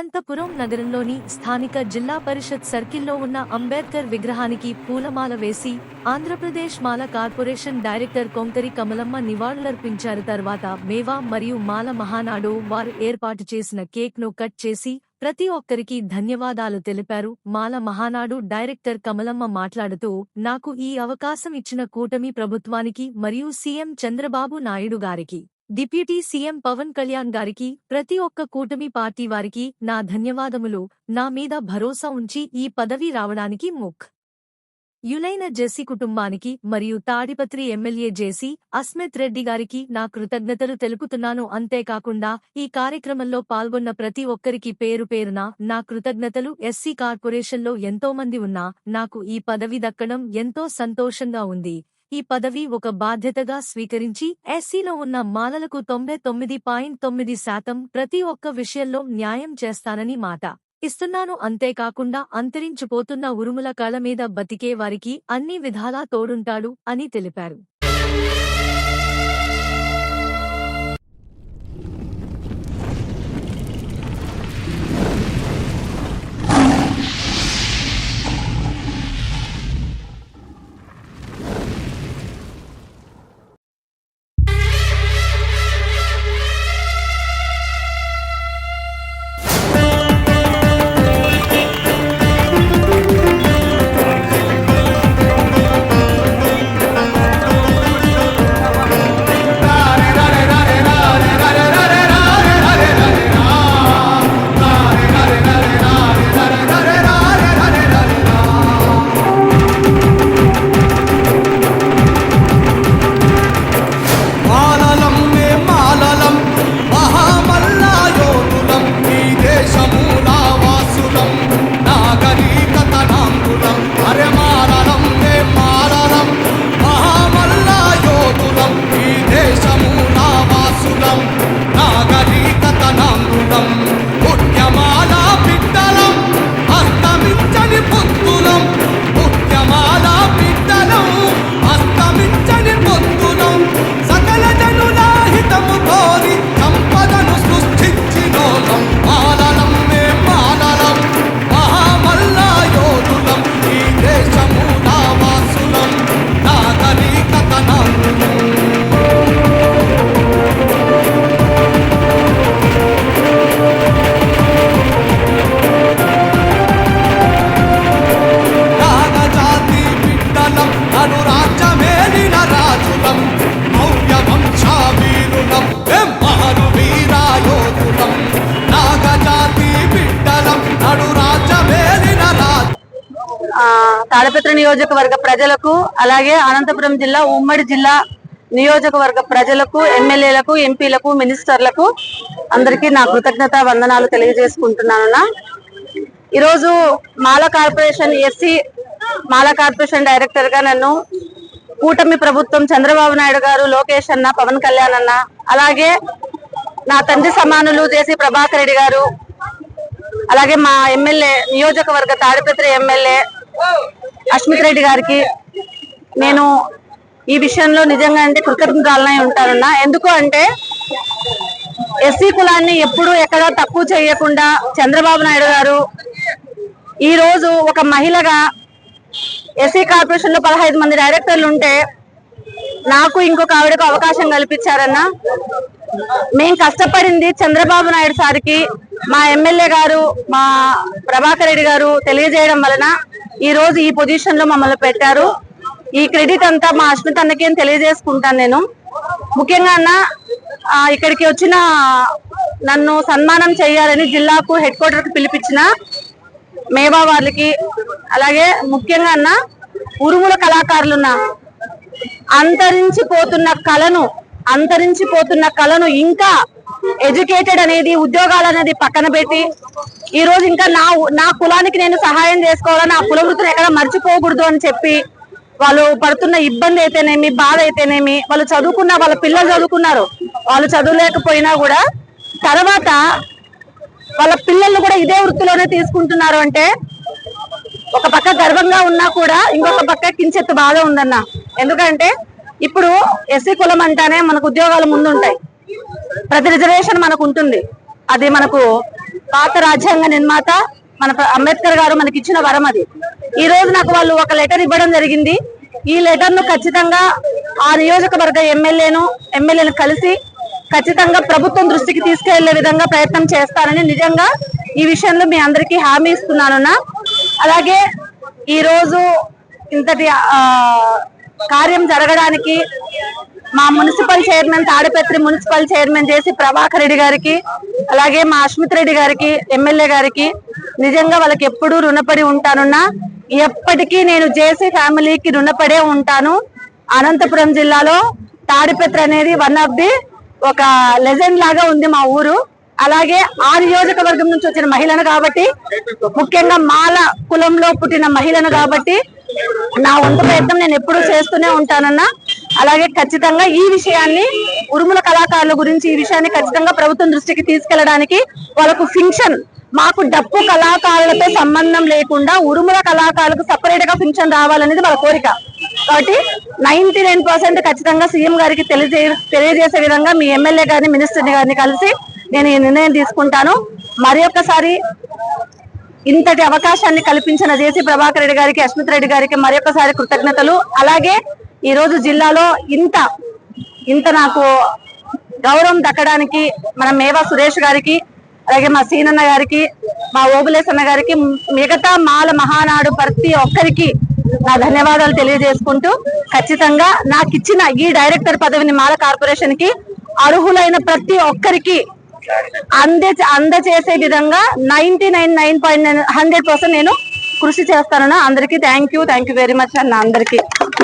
అనంతపురం నగరంలోని స్థానిక జిల్లా పరిషత్ సర్కిల్లో ఉన్న అంబేద్కర్ విగ్రహానికి పూలమాల వేసి ఆంధ్రప్రదేశ్ మాల కార్పొరేషన్ డైరెక్టర్ కొంకరి కమలమ్మ నివాళులర్పించారు. తర్వాత మేవా మరియు మాల మహానాడు వారు ఏర్పాటు చేసిన కేక్ను కట్ చేసి ప్రతి ఒక్కరికి ధన్యవాదాలు తెలిపారు. మాల మహానాడు డైరెక్టర్ కమలమ్మ మాట్లాడుతూ నాకు ఈ అవకాశం ఇచ్చిన కూటమి ప్రభుత్వానికి మరియు సీఎం చంద్రబాబు నాయుడు గారికి డిప్యూటీ సీఎం పవన్ కళ్యాణ్ గారికి ప్రతి ఒక్క కూటమి పార్టీ వారికి నా ధన్యవాదములు. నా మీద భరోసా ఉంచి ఈ పదవి రావడానికి ముఖ్ యులైన జెస్సీ కుటుంబానికి మరియు తాడిపత్రి ఎమ్మెల్యే జేసీ అస్మిత్ రెడ్డి గారికి నా కృతజ్ఞతలు తెలుపుతున్నాను. అంతేకాకుండా ఈ కార్యక్రమంలో పాల్గొన్న ప్రతి ఒక్కరికి పేరు పేరున నా కృతజ్ఞతలు. ఎస్సీ కార్పొరేషన్లో ఎంతో మంది ఉన్నా నాకు ఈ పదవి దక్కడం ఎంతో సంతోషంగా ఉంది. ఈ పదవి ఒక బాధ్యతగా స్వీకరించి ఎస్సీలో ఉన్న మాలలకు తొంభై తొమ్మిది పాయింట్ తొమ్మిది శాతం ప్రతి ఒక్క విషయంలో న్యాయం చేస్తానని మాట. ఇస్తున్నాను అంతేకాకుండా అంతరించిపోతున్న ఉరుముల కళ మీద బతికే వారికి అన్ని విధాలా తోడుంటాడు అని తెలిపారు. తాడపత్ర నియోజకవర్గ ప్రజలకు అలాగే అనంతపురం జిల్లా ఉమ్మడి జిల్లా నియోజకవర్గ ప్రజలకు ఎమ్మెల్యేలకు ఎంపీలకు మినిస్టర్లకు అందరికీ నా కృతజ్ఞత వందనాలు తెలియజేసుకుంటున్నాను ఈరోజు Mala corporation SC Mala corporation డైరెక్టర్గా నన్ను కూటమి ప్రభుత్వం చంద్రబాబు నాయుడు గారు లోకేష్ అన్న పవన్ కళ్యాణ్ అన్న అలాగే నా తండ్రి సమానులు జేసీ ప్రభాకర్ రెడ్డి గారు అలాగే మా ఎమ్మెల్యే నియోజకవర్గ తాడిపత్రి ఎమ్మెల్యే అస్మిత్ రెడ్డి గారికి నేను ఈ విషయంలో నిజంగా అంటే కృతజ్ఞతలనే ఉంటానన్నా. ఎందుకు అంటే ఎస్సీ కులాన్ని ఎప్పుడు ఎక్కడ తక్కువ చేయకుండా చంద్రబాబు నాయుడు గారు ఈ రోజు ఒక మహిళగా ఎస్సీ కార్పొరేషన్లో పదహైదు మంది డైరెక్టర్లు ఉంటే నాకు ఇంకొక ఆవిడకు అవకాశం కల్పించారన్నా. మేం కష్టపడింది చంద్రబాబు నాయుడు సార్కి మా ఎమ్మెల్యే గారు మా ప్రభాకర్ రెడ్డి గారు తెలియజేయడం వలన ఈ రోజు ఈ పొజిషన్లో మమ్మల్ని పెట్టారు. ఈ క్రెడిట్ అంతా మా అశ్మిత్ తెలియజేసుకుంటాను నేను. ముఖ్యంగా అన్న ఇక్కడికి వచ్చిన నన్ను సన్మానం చేయాలని జిల్లాకు హెడ్ క్వార్టర్కి పిలిపించిన మేవా వాళ్ళకి అలాగే ముఖ్యంగా అన్న ఉరుముల కళాకారులున్న అంతరించిపోతున్న కళను అంతరించిపోతున్న కళను ఇంకా ఎడ్యుకేటెడ్ అనేది ఉద్యోగాలు అనేది పక్కన పెట్టి ఈ రోజు ఇంకా నా నా కులానికి నేను సహాయం చేసుకోవాలని ఆ కుల వృత్తిని ఎక్కడ మర్చిపోకూడదు అని చెప్పి వాళ్ళు పడుతున్న ఇబ్బంది అయితేనేమి బాధ అయితేనేమి వాళ్ళు చదువుకున్న వాళ్ళ పిల్లలు చదువుకున్నారు వాళ్ళు చదువులేకపోయినా కూడా తర్వాత వాళ్ళ పిల్లలు కూడా ఇదే వృత్తిలోనే తీసుకుంటున్నారు అంటే ఒక పక్క గర్వంగా ఉన్నా కూడా ఇంకొక పక్క కించెత్తు బాధ ఉందన్న. ఎందుకంటే ఇప్పుడు ఎస్సీ కులం అంటానే మనకు ఉద్యోగాలు ముందుంటాయి. ప్రతి రిజర్వేషన్ మనకు ఉంటుంది. అది మనకు పాత రాజ్యాంగ నిర్మాత మన అంబేద్కర్ గారు మనకి ఇచ్చిన వరం అది. ఈ రోజు నాకు వాళ్ళు ఒక లెటర్ ఇవ్వడం జరిగింది. ఈ లెటర్ను ఖచ్చితంగా ఆ నియోజకవర్గ ఎమ్మెల్యేను ఎమ్మెల్యేను కలిసి ఖచ్చితంగా ప్రభుత్వం దృష్టికి తీసుకెళ్ళే విధంగా ప్రయత్నం చేస్తానని నిజంగా ఈ విషయంలో మీ అందరికీ హామీ ఇస్తున్నానన్నా. అలాగే ఈ రోజు ఇంతటి కార్యం జరగడానికి మా municipal chairman Tadipatri municipal chairman చేసి ప్రభాకర్ రెడ్డి గారికి అలాగే మా అశ్మిత్ రెడ్డి గారికి ఎమ్మెల్యే గారికి నిజంగా వాళ్ళకి ఎప్పుడూ రుణపడి ఉంటానున్నా ఎప్పటికీ నేను జేసీ ఫ్యామిలీకి రుణపడే ఉంటాను. అనంతపురం జిల్లాలో తాడిపత్రి అనేది వన్ ఆఫ్ ది ఒక లెజెండ్ లాగా ఉంది మా ఊరు. అలాగే ఆ నియోజకవర్గం నుంచి వచ్చిన మహిళను కాబట్టి ముఖ్యంగా మాల కులంలో పుట్టిన మహిళను కాబట్టి నా వంతు ప్రయత్నం నేను ఎప్పుడూ చేస్తూనే ఉంటానన్నా. అలాగే ఖచ్చితంగా ఈ విషయాన్ని ఉరుముల కళాకారుల గురించి ఈ విషయాన్ని ఖచ్చితంగా ప్రభుత్వం దృష్టికి తీసుకెళ్ళడానికి వాళ్ళకు ఫింక్షన్ మాకు డప్పు కళాకారులతో సంబంధం లేకుండా ఉరుముల కళాకారులకు సపరేట్గా ఫింక్షన్ రావాలనేది వాళ్ళ కోరిక. కాబట్టి నైన్టీ నైన్ పర్సెంట్ ఖచ్చితంగా సీఎం గారికి తెలియజే తెలియజేసే విధంగా మీ ఎమ్మెల్యే గారిని మినిస్టర్ గారిని కలిసి నేను ఈ నిర్ణయం తీసుకుంటాను. మరి ఒక్కసారి ఇంతటి అవకాశాన్ని కల్పించిన జేసీ ప్రభాకర్ రెడ్డి గారికి అస్మిత్ రెడ్డి గారికి మరొకసారి కృతజ్ఞతలు. అలాగే ఈరోజు జిల్లాలో ఇంత ఇంత నాకు గౌరవం దక్కడానికి మన మేవా సురేష్ గారికి అలాగే మా సీనన్న గారికి మా ఓబులేసన్న గారికి మిగతా మాల మహానాడు ప్రతి ఒక్కరికి నా ధన్యవాదాలు తెలియజేసుకుంటూ ఖచ్చితంగా నాకు ఇచ్చిన ఈ డైరెక్టర్ పదవిని మాల కార్పొరేషన్కి అర్హులైన ప్రతి ఒక్కరికి అందే అందచేసే విధంగా ninety nine nine point nine hundred percent నేను కృషి చేస్తానన్నా అందరికీ thank you thank you very much అన్న అందరికీ.